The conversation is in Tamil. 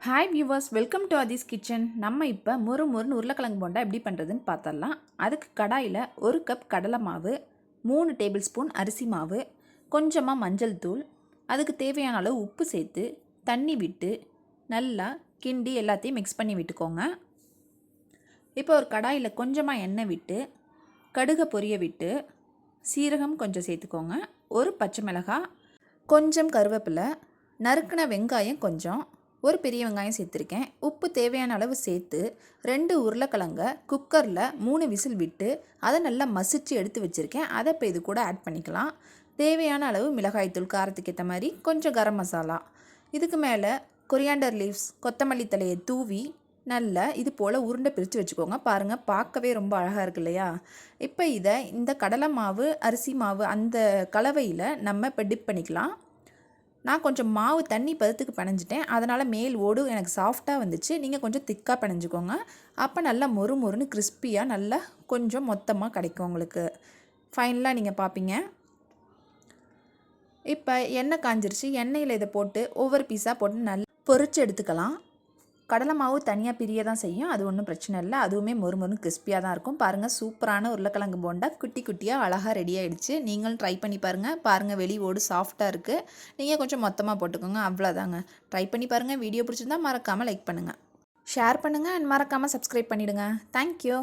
Hi viewers welcome to Adhi's kitchen நம்ம இப்போ முறு முறுன்னு உருளைக்கிழங்கு போண்டா எப்படி பண்ணுறதுன்னு பார்த்தரலாம் அதுக்கு கடாயில் ஒரு கப் கடலை மாவு மூணு டேபிள் ஸ்பூன் அரிசி மாவு கொஞ்சமாக மஞ்சள் தூள் அதுக்கு தேவையான அளவு உப்பு சேர்த்து தண்ணி விட்டு நல்லா கிண்டி எல்லாத்தையும் மிக்ஸ் பண்ணி விட்டுக்கோங்க. இப்போ ஒரு கடாயில் கொஞ்சமாக எண்ணெய் விட்டு கடுகை பொரிய விட்டு சீரகம் கொஞ்சம் சேர்த்துக்கோங்க. ஒரு பச்சை மிளகாய் கொஞ்சம் கருவேப்பிலை நறுக்கின வெங்காயம் கொஞ்சம் ஒரு பெரிய வெங்காயம் சேர்த்துருக்கேன். உப்பு தேவையான அளவு சேர்த்து ரெண்டு உருளைக்கிழங்க குக்கரில் மூணு விசில் விட்டு அதை நல்லா மசிச்சு எடுத்து வச்சுருக்கேன். அதை இப்போ இது கூட ஆட் பண்ணிக்கலாம். தேவையான அளவு மிளகாய்த்தூள் காரத்துக்கு ஏற்ற மாதிரி கொஞ்சம் கரம் மசாலா. இதுக்கு மேலே கொரியாண்டர் லீவ்ஸ் கொத்தமல்லி தலையை தூவி நல்லா இது போல் உருண்டை பிரித்து வச்சுக்கோங்க. பாருங்கள் பார்க்கவே ரொம்ப அழகாக இருக்கு இல்லையா? இப்போ இதை இந்த கடலை மாவு அரிசி மாவு அந்த கலவையில் நம்ம இப்போ டிப் பண்ணிக்கலாம். நான் கொஞ்சம் மாவு தண்ணி பதத்துக்கு பிணைஞ்சிட்டேன். அதனால் மேல் ஓடு எனக்கு சாஃப்டாக வந்துச்சு. நீங்கள் கொஞ்சம் திக்காக பிணைஞ்சிக்கோங்க. அப்போ நல்லா மொறு மொறுன்னு கிறிஸ்பியாக நல்லா கொஞ்சம் மொத்தமாக கிடைக்கும் உங்களுக்கு. ஃபைனலாக நீங்கள் பார்ப்பீங்க இப்போ எண்ணெய் காஞ்சிருச்சு. எண்ணெயில் இதை போட்டு ஒவ்வொரு பீஸாக போட்டு நல்லா பொறிச்சு எடுத்துக்கலாம். கடலை மாவு தனியாக பிரிய தான் செய்யும். அது ஒன்றும் பிரச்சனை இல்லை. அதுவுமே மொறு மொறுன்னு கிறிஸ்பியாக தான் இருக்கும். பாருங்கள் சூப்பரான உருளைக்கிழங்கு போண்டா குட்டி குட்டியாக அழகாக ரெடி ஆகிடுச்சு நீங்களும் ட்ரை பண்ணி பாருங்கள் பாருங்கள் வெளி ஓடு சாஃப்டாக இருக்குது நீங்கள் கொஞ்சம் மொத்தமாக போட்டுக்கோங்க. அவ்வளோதாங்க ட்ரை பண்ணி பாருங்கள் வீடியோ பிடிச்சிருந்தா மறக்காமல் லைக் பண்ணுங்கள் ஷேர் பண்ணுங்கள் அண்ட் மறக்காமல் சப்ஸ்கிரைப் பண்ணிவிடுங்க தேங்க்யூ